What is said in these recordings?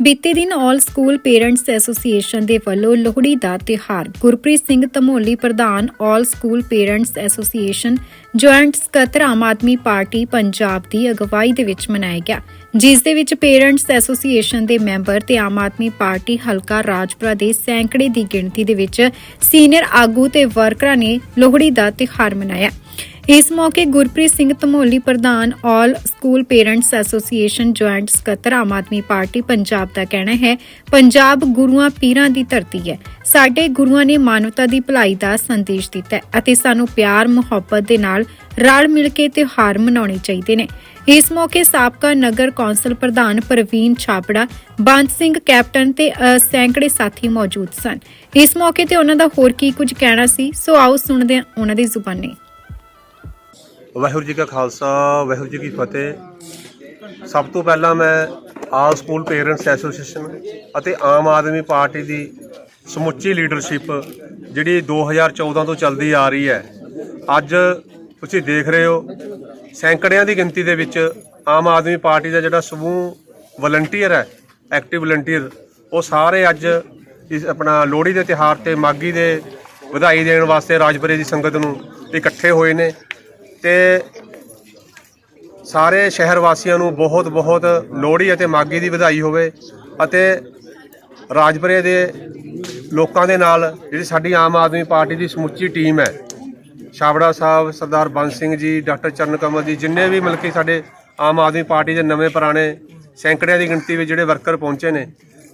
ਬੀਤੇ ਦਿਨ ਆਲ school parents association ਦੇ ਵੱਲੋਂ ਲੋਹੜੀ ਦਾ ਤਿਉਹਾਰ ਗੁਰਪ੍ਰੀਤ ਸਿੰਘ ਧਮੋਲੀ ਪ੍ਰਧਾਨ all school parents association joint ਸਕੱਤਰ ਆਮ ਆਦਮੀ ਪਾਰਟੀ ਪੰਜਾਬ ਦੀ ਅਗਵਾਈ ਦੇ ਵਿੱਚ ਮਨਾਇਆ ਗਿਆ, ਜਿਸ ਦੇ ਵਿੱਚ ਪੇਰੈਂਟਸ ਐਸੋਸੀਏਸ਼ਨ ਦੇ ਮੈਂਬਰ ਤੇ ਆਮ ਆਦਮੀ ਪਾਰਟੀ ਹਲਕਾ ਰਾਜਪੁਰਾ ਦੇ ਸੈਂਕੜੇ ਦੀ ਗਿਣਤੀ ਦੇ ਵਿੱਚ ਸੀਨੀਅਰ ਆਗੂ ਤੇ ਵਰਕਰਾਂ ਨੇ ਲੋਹੜੀ ਦਾ ਤਿਉਹਾਰ ਮਨਾਇਆ। ਇਸ ਮੌਕੇ ਗੁਰਪ੍ਰੀਤ ਸਿੰਘ ਧਮੋਲੀ ਪ੍ਰਧਾਨ all school parents association joint ਸਕੱਤਰ ਆਮ ਆਦਮੀ ਪਾਰਟੀ ਪੰਜਾਬ ਦਾ ਕਹਿਣਾ ਹੈ, ਪੰਜਾਬ ਗੁਰੂਆਂ ਪੀਰਾਂ ਦੀ ਧਰਤੀ ਹੈ। ਸਾਡੇ ਗੁਰੂਆਂ ਨੇ ਮਾਨਵਤਾ ਦੀ ਭਲਾਈ ਦਾ ਸੰਦੇਸ਼ ਦਿੱਤਾ ਅਤੇ ਸਾਨੂੰ ਪਿਆਰ, ਮੁਹੱਬਤ ਦੇ ਨਾਲ ਰਲ ਮਿਲ ਕੇ ਤਿਉਹਾਰ ਮਨਾਉਣੇ ਚਾਹੀਦੇ ਨੇ। ਇਸ ਮੌਕੇ ਸਾਬਕਾ ਨਗਰ ਕੌਂਸਲ ਪ੍ਰਧਾਨ ਪ੍ਰਵੀਨ ਛਾਪੜਾ ਬੰਦ ਸਿੰਘ ਕੈਪਟਨ ਤੇ ਸੈਂਕੜੇ ਸਾਥੀ ਮੌਜੂਦ ਸਨ। ਇਸ ਮੌਕੇ ਤੇ ਉਹਨਾਂ ਦਾ ਹੋਰ ਕੀ ਕੁਝ ਕਹਿਣਾ ਸੀ, ਸੋ ਆਓ ਸੁਣਦੇ ਹਾਂ ਉਹਨਾਂ ਦੀ ਜ਼ੁਬਾਨੀ। ਵਾਹਿਗੁਰੂ ਜੀ ਕਾ ਖਾਲਸਾ, ਵਾਹਿਗੁਰੂ ਜੀ ਕੀ ਫਤਿਹ। ਸਭ ਤੋਂ ਪਹਿਲਾਂ ਮੈਂ ਆਲ ਸਕੂਲ ਪੇਰੈਂਟਸ ਐਸੋਸੀਏਸ਼ਨ ਅਤੇ ਆਮ ਆਦਮੀ ਪਾਰਟੀ ਦੀ ਸਮੁੱਚੀ ਲੀਡਰਸ਼ਿਪ ਜਿਹੜੀ 2014 ਤੋਂ ਚੱਲਦੀ ਆ ਰਹੀ ਹੈ, ਅੱਜ ਤੁਸੀਂ ਦੇਖ ਰਹੇ ਹੋ, ਸੈਂਕੜਿਆਂ ਦੀ ਗਿਣਤੀ ਦੇ ਵਿੱਚ ਆਮ ਆਦਮੀ ਪਾਰਟੀ ਦਾ ਜਿਹੜਾ ਸਮੂਹ ਵਲੰਟੀਅਰ ਹੈ, ਐਕਟਿਵ ਵਲੰਟੀਅਰ, ਉਹ ਸਾਰੇ ਅੱਜ ਇਸ ਆਪਣਾ ਲੋਹੜੀ ਦੇ ਤਿਹਾਰ ਤੇ ਮਾਗੀ ਦੇ ਵਧਾਈ ਦੇਣ ਵਾਸਤੇ ਰਾਜਪੁਰੇ ਦੀ ਸੰਗਤ ਨੂੰ ਇਕੱਠੇ ਹੋਏ ਨੇ। ਤੇ ਸਾਰੇ ਸ਼ਹਿਰ ਵਾਸੀਆਂ ਨੂੰ ਬਹੁਤ ਬਹੁਤ ਲੋਹੜੀ ਅਤੇ ਮਾਗੀ ਦੀ ਵਧਾਈ ਹੋਵੇ ਅਤੇ ਰਾਜਪੁਰੇ ਦੇ ਲੋਕਾਂ ਦੇ ਨਾਲ ਜਿਹੜੀ ਸਾਡੀ ਆਮ ਆਦਮੀ ਪਾਰਟੀ ਦੀ ਸਮੁੱਚੀ ਟੀਮ ਹੈ, ਛਾਬੜਾ ਸਾਹਿਬ, ਸਰਦਾਰ ਬੰਸ ਸਿੰਘ ਜੀ, ਡਾਕਟਰ ਚਰਨ ਕਮਲ ਜੀ, ਜਿੰਨੇ ਵੀ ਮਤਲਬ ਕਿ ਸਾਡੇ ਆਮ ਆਦਮੀ ਪਾਰਟੀ ਦੇ ਨਵੇਂ ਪੁਰਾਣੇ ਸੈਂਕੜਿਆਂ ਦੀ ਗਿਣਤੀ ਵਿੱਚ ਜਿਹੜੇ ਵਰਕਰ ਪਹੁੰਚੇ ਨੇ,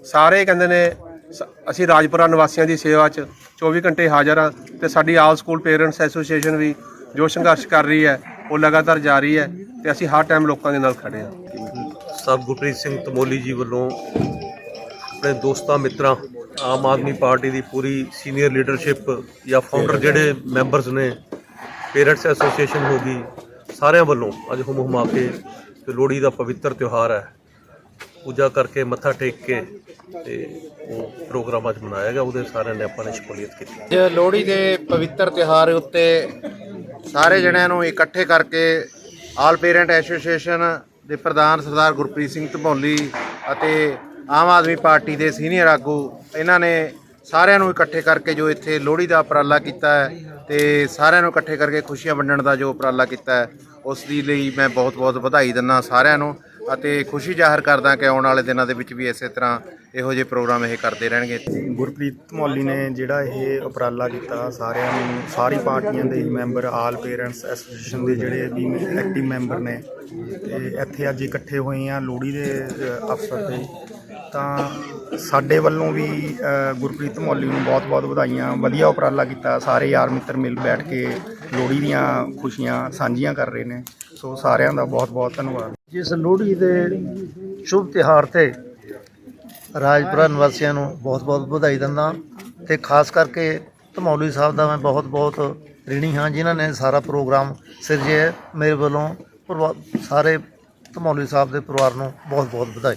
ਸਾਰੇ ਕਹਿੰਦੇ ਨੇ, ਸ- ਅਸੀਂ ਰਾਜਪੁਰਾ ਨਿਵਾਸੀਆਂ ਦੀ ਸੇਵਾ 'ਚ 24 ਘੰਟੇ ਹਾਜ਼ਰ ਹਾਂ ਤੇ ਸਾਡੀ ਆਲ ਸਕੂਲ ਪੇਰੈਂਟਸ ਐਸੋਸੀਏਸ਼ਨ ਵੀ ਜੋ ਸੰਘਰਸ਼ ਕਰ ਰਹੀ ਹੈ ਉਹ ਲਗਾਤਾਰ ਜਾਰੀ ਹੈ ਤੇ ਅਸੀਂ ਹਰ ਟਾਈਮ ਲੋਕਾਂ ਦੇ ਨਾਲ ਖੜੇ ਹਾਂ। ਸਾਹਿਬ ਗੁਰਪ੍ਰੀਤ ਸਿੰਘ ਤਮੋਲੀ ਜੀ ਵੱਲੋਂ ਆਪਣੇ ਦੋਸਤਾਂ ਮਿੱਤਰਾਂ ਆਮ ਆਦਮੀ ਪਾਰਟੀ ਦੀ ਪੂਰੀ ਸੀਨੀਅਰ ਲੀਡਰਸ਼ਿਪ ਜਾਂ ਫਾਊਂਡਰ ਜਿਹੜੇ ਮੈਂਬਰਸ ਨੇ ਪੇਰੈਂਟਸ ਐਸੋਸੀਏਸ਼ਨ ਹੋ ਗਈ ਸਾਰਿਆਂ ਵੱਲੋਂ ਅੱਜ ਹੁਮ ਹੁਮਾ ਕੇ ਤੇ ਲੋਹੜੀ ਦਾ ਪਵਿੱਤਰ ਤਿਉਹਾਰ ਹੈ। ਪੂਜਾ ਕਰਕੇ ਮੱਥਾ ਟੇਕ ਕੇ ਤੇ ਉਹ ਪ੍ਰੋਗਰਾਮ ਅੱਜ ਮਨਾਇਆ ਗਿਆ ਉਹਦੇ ਸਾਰਿਆਂ ਨੇ ਆਪਾਂ ਨੇ ਸ਼ਮੂਲੀਅਤ ਕੀਤੀ। ਲੋਹੜੀ ਦੇ ਪਵਿੱਤਰ ਤਿਉਹਾਰ ਉੱਤੇ ਸਾਰੇ ਜਣਿਆਂ ਨੂੰ ਇਕੱਠੇ ਕਰਕੇ ਆਲ ਪੇਰੈਂਟ ਐਸੋਸੀਏਸ਼ਨ ਦੇ ਪ੍ਰਧਾਨ ਸਰਦਾਰ ਗੁਰਪ੍ਰੀਤ ਸਿੰਘ ਧਮੋਲੀ ਅਤੇ ਆਮ ਆਦਮੀ ਪਾਰਟੀ ਦੇ ਸੀਨੀਅਰ ਆਗੂ, ਇਹਨਾਂ ਨੇ ਸਾਰਿਆਂ ਨੂੰ ਇਕੱਠੇ ਕਰਕੇ ਜੋ ਇੱਥੇ ਲੋਹੜੀ ਦਾ ਉਪਰਾਲਾ ਕੀਤਾ ਹੈ ਤੇ ਸਾਰਿਆਂ ਨੂੰ ਇਕੱਠੇ ਕਰਕੇ ਖੁਸ਼ੀਆਂ ਵੰਡਣ ਦਾ ਜੋ ਉਪਰਾਲਾ ਕੀਤਾ ਹੈ, ਉਸ ਦੀ ਲਈ ਮੈਂ ਬਹੁਤ-ਬਹੁਤ ਵਧਾਈ ਦਿੰਦਾ ਸਾਰਿਆਂ ਨੂੰ। ਅਤੇ ਖੁਸ਼ੀ ਜ਼ਾਹਰ ਕਰਦਾ ਕਿ ਆਉਣ ਵਾਲੇ ਦਿਨਾਂ ਦੇ ਵਿੱਚ ਵੀ ਇਸੇ ਤਰ੍ਹਾਂ ਇਹੋ ਜਿਹੇ ਪ੍ਰੋਗਰਾਮ ਇਹ ਕਰਦੇ ਰਹਿਣਗੇ। ਗੁਰਪ੍ਰੀਤ ਮੌਲੀ ਨੇ ਜਿਹੜਾ ਇਹ ਉਪਰਾਲਾ ਕੀਤਾ, ਸਾਰਿਆਂ ਨੂੰ, ਸਾਰੀ ਪਾਰਟੀਆਂ ਦੇ ਮੈਂਬਰ, ਆਲ ਪੇਰੈਂਟਸ ਐਸੋਸੀਏਸ਼ਨ ਦੇ ਜਿਹੜੇ ਵੀ ਐਕਟਿਵ ਮੈਂਬਰ ਨੇ, ਤੇ ਇੱਥੇ ਅੱਜ ਇਕੱਠੇ ਹੋਏ ਆ ਲੋਹੜੀ ਦੇ ਅਫਸਰ ਤੇ। ਤਾਂ ਸਾਡੇ ਵੱਲੋਂ ਵੀ ਗੁਰਪ੍ਰੀਤ ਮੌਲੀ ਨੂੰ ਬਹੁਤ-ਬਹੁਤ ਵਧਾਈਆਂ, ਵਧੀਆ ਉਪਰਾਲਾ ਕੀਤਾ। ਸਾਰੇ ਯਾਰ ਮਿੱਤਰ ਮਿਲ ਬੈਠ ਕੇ ਲੋਹੜੀ ਦੀਆਂ ਖੁਸ਼ੀਆਂ ਸਾਂਝੀਆਂ ਕਰ ਰਹੇ ਨੇ। ਸੋ ਸਾਰਿਆਂ ਦਾ ਬਹੁਤ-ਬਹੁਤ ਧੰਨਵਾਦ। ਜਿਸ ਲੋਹੜੀ ਦੇ ਸ਼ੁਭ ਤਿਹਾਰ ਤੇ ਰਾਜਪੁਰਾ ਨਿਵਾਸੀਆਂ ਨੂੰ ਬਹੁਤ-ਬਹੁਤ ਵਧਾਈ ਦਿੰਦਾ ਤੇ ਖਾਸ ਕਰਕੇ ਧਮੌਲੀ ਸਾਹਿਬ ਦਾ ਮੈਂ ਬਹੁਤ-ਬਹੁਤ ਰਿਣੀ ਹਾਂ, ਜਿਨ੍ਹਾਂ ਨੇ ਸਾਰਾ ਪ੍ਰੋਗਰਾਮ ਸਿਰਜਿਆ ਮੇਰੇ ਵੱਲੋਂ ਪਰਿਵਾ- ਸਾਰੇ ਧਮੌਲੀ ਸਾਹਿਬ ਦੇ ਪਰਿਵਾਰ ਨੂੰ ਬਹੁਤ-ਬਹੁਤ ਵਧਾਈ।